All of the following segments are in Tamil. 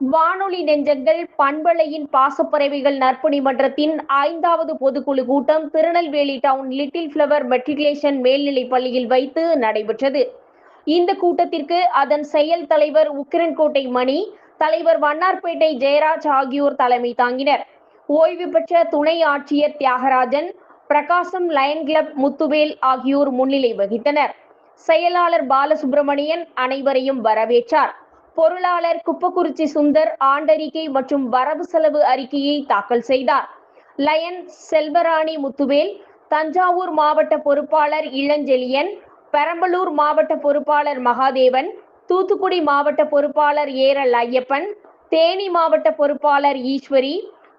வானொலி நெஞ்சங்கள் பண்பலையின் பாசப்பறவைகள் நற்பணி மன்றத்தின் ஐந்தாவது பொதுக்குழு கூட்டம் Tirunelveli town little flower matriculation மேல்நிலைப் பள்ளியில் வைத்து நடைபெற்றது. இந்த கூட்டத்திற்கு அதன் செயல் தலைவர் உக்கிரன்கோட்டை மணி தலைவர் வண்ணார்பேட்டை ஜெயராஜ் ஆகியோர் தலைமை தாங்கினர். ஓய்வு பெற்ற துணை ஆட்சியர் தியாகராஜன் பிரகாசம் லயன் கிளப் முத்துவேல் ஆகியோர் முன்னிலை வகித்தனர். செயலாளர் பாலசுப்பிரமணியன் அனைவரையும் வரவேற்றார். பொருளாளர் குப்பக்குறிச்சி சுந்தர் ஆண்டறிக்கை மற்றும் வரவு செலவு அறிக்கையை தாக்கல் செய்தார். லயன் செல்வராணி முத்துவேல் தஞ்சாவூர் மாவட்ட பொறுப்பாளர் இளஞ்செழியன் பெரம்பலூர் மாவட்ட பொறுப்பாளர் மகாதேவன் தூத்துக்குடி மாவட்ட பொறுப்பாளர் ஏரல் ஐயப்பன் தேனி மாவட்ட பொறுப்பாளர் ஈஸ்வரி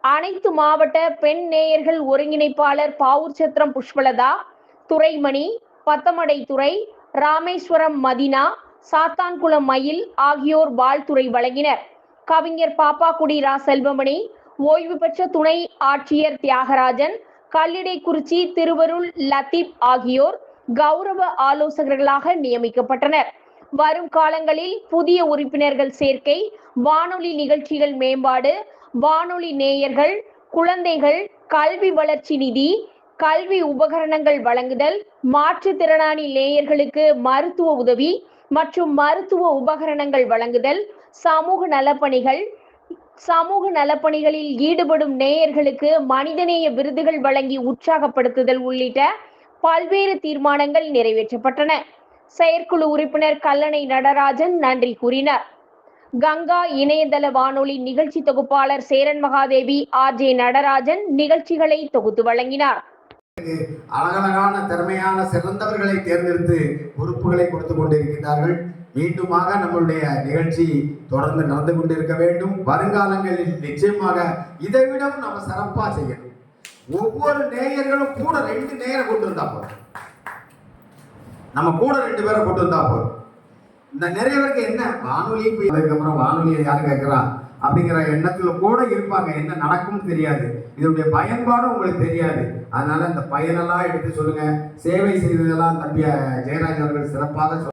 அனைத்து மாவட்ட பெண் நேயர்கள் ஒருங்கிணைப்பாளர் பாவூர் சத்திரம் புஷ்பலதா துறைமணி பத்தமடை துறை ராமேஸ்வரம் மதினா சாத்தான்குளம் மயில் ஆகியோர் வாழ்த்துறை வழங்கினர். கவிஞர் பாப்பாக்குடி ரா செல்வமணி ஓய்வு பெற்ற துணை ஆட்சியர் தியாகராஜன் கல்லிடைக்குறிச்சி திருவருள் லத்தீப் ஆகியோர் கௌரவ ஆலோசகர்களாக நியமிக்கப்பட்டனர். வரும் காலங்களில் புதிய உறுப்பினர்கள் சேர்க்கை வானொலி நிகழ்ச்சிகள் மேம்பாடு வானொலி நேயர்கள் குழந்தைகள் கல்வி வளர்ச்சி நிதி கல்வி உபகரணங்கள் வழங்குதல் மாற்றுத்திறனாளி நேயர்களுக்கு மருத்துவ உதவி மற்றும் மருத்துவ உபகரணங்கள் வழங்குதல் சமூக நலப்பணிகள் சமூக நலப்பணிகளில் ஈடுபடும் நேயர்களுக்கு மனிதநேய விருதுகள் வழங்கி உற்சாகப்படுத்துதல் உள்ளிட்ட பல்வேறு தீர்மானங்கள் நிறைவேற்றப்பட்டன. செயற்குழு உறுப்பினர் கல்லணை நடராஜன் நன்றி கூறினார். கங்கா இணையதள வானொலி நிகழ்ச்சி தொகுப்பாளர் சேரன் மகாதேவி ஆர் ஜே நடராஜன் நிகழ்ச்சிகளை தொகுத்து வழங்கினார். அழகழகான திறமையான சிறந்தவர்களை தேர்ந்தெடுத்து பொறுப்புகளை கொடுத்து கொண்டிருக்கிறார்கள் மீண்டுமாக நம்மளுடைய நிகழ்ச்சி தொடர்ந்து நடந்து கொண்டிருக்க வேண்டும். வருங்காலங்களில் நிச்சயமாக இதை விடவும் நம்ம சிறப்பா செய்யணும். ஒவ்வொரு நேயர்களும் கூட ரெண்டு நேரம் கொண்டு வந்தா போதும். நம்ம கூட ரெண்டு பேரை கொண்டு வந்தா போதும். இந்த நிறைய பேருக்கு என்ன? வானொலி போய் அதுக்கப்புறம் வானொலியை யார் கேட்கிறா? அப்படிங்கிற எண்ணத்தில் கூட இருப்பாங்க. என்ன நடக்கும்னு தெரியாது. இதனுடைய பயன்பாடும் உங்களுக்கு தெரியாது. அதனால இந்த பயனெல்லாம் எடுத்து சொல்லுங்க. சேவை செய்ததெல்லாம் தம்பிய ஜெயராஜ் அவர்கள் சிறப்பாக சொல்